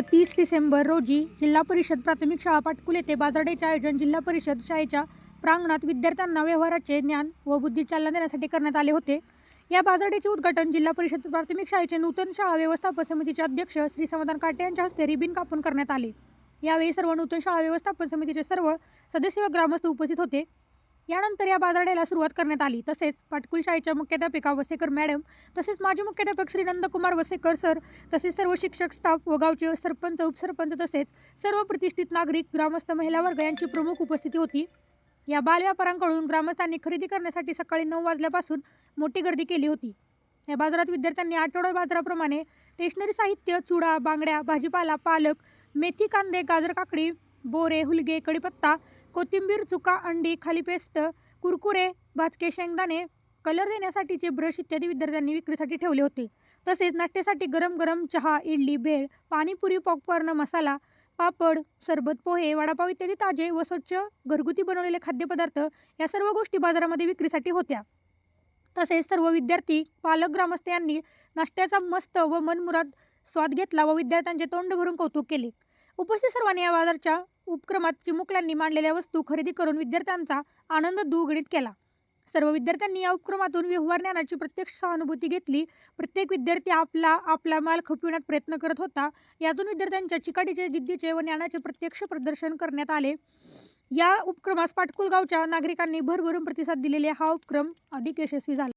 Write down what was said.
तीस डिसेंबर रोजी जिल्हा परिषद प्राथमिक शाळा पाटकुल येथे बाजारडेचे आयोजन जिल्हा परिषद शाळेच्या प्रांगणात विद्यार्थ्यांना व्यवहाराचे ज्ञान व बुद्धी चालना देण्यासाठी करण्यात आले होते. या बाजारडेचे उद्घाटन जिल्हा परिषद प्राथमिक शाळेचे नूतन शाळा व्यवस्थापन समितीचे अध्यक्ष श्री समाधान काटे यांच्या हस्ते रिबिन कापून करण्यात आले. यावेळी सर्व नूतन शाळा व्यवस्थापन समितीचे सर्व सदस्य व ग्रामस्थ उपस्थित होते. यानंतर या बाजारडेला सुरुवात करण्यात आली. तसेच पाटकुल शाळेच्या मुख्याध्यापिका वसेकर मॅडम तसेच माजी मुख्याध्यापक श्री नंदकुमार वसेकर सर तसेच सर्व शिक्षक स्टाफ व गावचे सरपंच उपसरपंच तसेच सर्व प्रतिष्ठित नागरिक ग्रामस्थ महिला वर्ग यांची प्रमुख उपस्थिती होती. या बाल व्यापाऱ्यांकडून ग्रामस्थांनी खरेदी करण्यासाठी सकाळी नऊ वाजल्यापासून मोठी गर्दी केली होती. या बाजारात विद्यार्थ्यांनी आठवडा बाजाराप्रमाणे स्टेशनरी साहित्य चुडा बांगड्या भाजीपाला पालक मेथी कांदे गाजर काकडी बोरे हुलगे कढीपत्ता कोथिंबीर चुका अंडी खाली पेस्ट कुरकुरे भाजके शेंगदाणे कलर देण्यासाठीचे ब्रश इत्यादी विद्यार्थ्यांनी विक्रीसाठी ठेवले होते. तसेच नाश्त्यासाठी गरम गरम चहा इडली भेळ पाणीपुरी पॉपकॉर्न मसाला पापड सरबत पोहे वडापाव इत्यादी ताजे व स्वच्छ घरगुती बनवलेले खाद्यपदार्थ या सर्व गोष्टी बाजारामध्ये विक्रीसाठी होत्या. तसेच सर्व विद्यार्थी पालक ग्रामस्थ यांनी नाश्त्याचा मस्त व मनमुराद स्वाद घेतला व विद्यार्थ्यांचे तोंड भरून कौतुक केले. उपस्थित सर्वांनी या बाजारच्या उपक्रमात चिमुकल्यांनी मांडलेल्या वस्तू खरेदी करून विद्यार्थ्यांचा आनंद दुगणित केला. सर्व विद्यार्थ्यांनी या उपक्रमातून व्यवहार ज्ञानाची प्रत्यक्ष सहानुभूती घेतली. प्रत्येक विद्यार्थी आपला आपला माल खपविण्यात प्रयत्न करत होता. यातून विद्यार्थ्यांच्या चिकाटीचे जिद्दीचे व ज्ञानाचे प्रत्यक्ष प्रदर्शन करण्यात आले. या उपक्रमास पाटकुलगावच्या नागरिकांनी भरभरून प्रतिसाद दिलेले हा उपक्रम अधिक यशस्वी झाला.